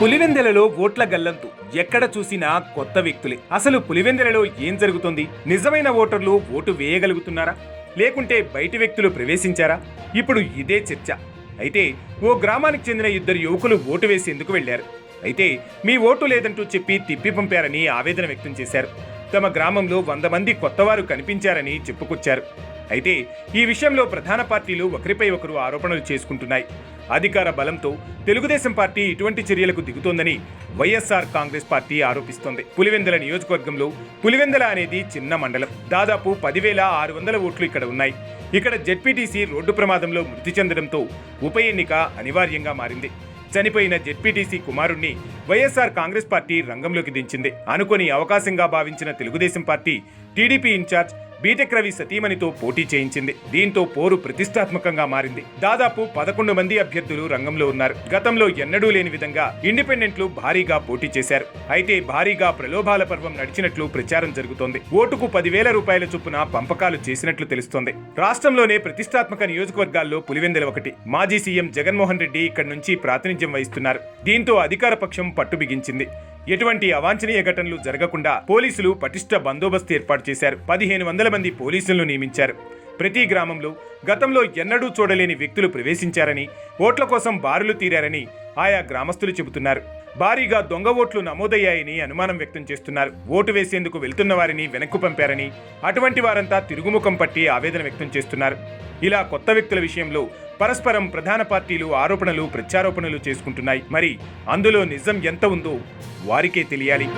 పులివెందెలలో ఓట్ల గల్లంతు. ఎక్కడ చూసినా కొత్త వ్యక్తులే. అసలు పులివెందెలలో ఏం జరుగుతుంది? నిజమైన ఓటర్లు ఓటు వేయగలుగుతున్నారా? లేకుంటే బయటి వ్యక్తులు ప్రవేశించారా? ఇప్పుడు ఇదే చర్చ. అయితే ఓ గ్రామానికి చెందిన ఇద్దరు యువకులు ఓటు వేసేందుకు వెళ్ళారు అయితే మీ ఓటు లేదంటూ చెప్పి తిప్పి పంపారని ఆవేదన వ్యక్తం చేశారు. తమ గ్రామంలో వంద మంది కొత్తవారు కనిపించారని చెప్పుకొచ్చారు. అయితే ఈ విషయంలో ప్రధాన పార్టీలు ఒకరిపై ఒకరు ఆరోపణలు చేసుకుంటున్నాయి. అధికార బలంతో తెలుగుదేశం పార్టీ ఇటువంటి చర్యలకు దిగుతోందని వైఎస్ఆర్ కాంగ్రెస్ పార్టీ ఆరోపిస్తోంది. పులివెందల నియోజకవర్గంలో పులివెందల అనేది చిన్న మండలం. దాదాపు పదివేల ఆరు వందల ఓట్లు ఇక్కడ ఉన్నాయి. ఇక్కడ జెడ్పీటీసీ రోడ్డు ప్రమాదంలో మృతి చెందడంతో ఉప ఎన్నిక అనివార్యంగా మారింది. చనిపోయిన జెడ్పీటీసీ కుమారుణ్ణి వైఎస్ఆర్ కాంగ్రెస్ పార్టీ రంగంలోకి దించింది. అనుకొని అవకాశంగా భావించిన Telugu Desam party TDP incharge B Tech Ravi సతీమణితో పోటీ చేయించింది. దీంతో పోరు ప్రతిష్టాత్మకంగా మారింది. దాదాపు పదకొండు మంది అభ్యర్థులు రంగంలో ఉన్నారు. గతంలో ఎన్నడూ లేని విధంగా ఇండిపెండెంట్లు భారీగా పోటీ చేశారు. అయితే భారీగా ప్రలోభాల పర్వం నడిచినట్లు ప్రచారం జరుగుతోంది. ఓటుకు పదివేల రూపాయల చొప్పున పంపకాలు చేసినట్లు తెలుస్తోంది. రాష్ట్రంలోనే ప్రతిష్టాత్మక నియోజకవర్గాల్లో పులివెందల ఒకటి. మాజీ సీఎం జగన్మోహన్ రెడ్డి ఇక్కడి నుంచి ప్రాతినిధ్యం వహిస్తున్నారు. దీంతో అధికార పక్షం పట్టు బిగించింది ఎటువంటి అవాంఛనీయ ఘటనలు జరగకుండా పోలీసులు పటిష్ట బందోబస్తు ఏర్పాటు చేశారు. పదిహేను వందల మంది పోలీసులను నియమించారు. ప్రతి గ్రామంలో గతంలో ఎన్నడూ చూడలేని వ్యక్తులు ప్రవేశించారని ఓట్ల కోసం బారులు తీరారని ఆయా గ్రామస్తులు చెబుతున్నారు. భారీగా దొంగ ఓట్లు నమోదయ్యాయని అనుమానం వ్యక్తం చేస్తున్నారు. ఓటు వేసేందుకు వెళ్తున్న వారిని వెనక్కు పంపారని అటువంటి వారంతా తిరుగుముఖం పట్టి ఆవేదన వ్యక్తం చేస్తున్నారు. ఇలా కొత్త వ్యక్తుల విషయంలో పరస్పరం ప్రధాన పార్టీలు ఆరోపణలు ప్రత్యారోపణలు చేసుకుంటున్నాయి. మరి అందులో నిజం ఎంత ఉందో వారికే తెలియాలి.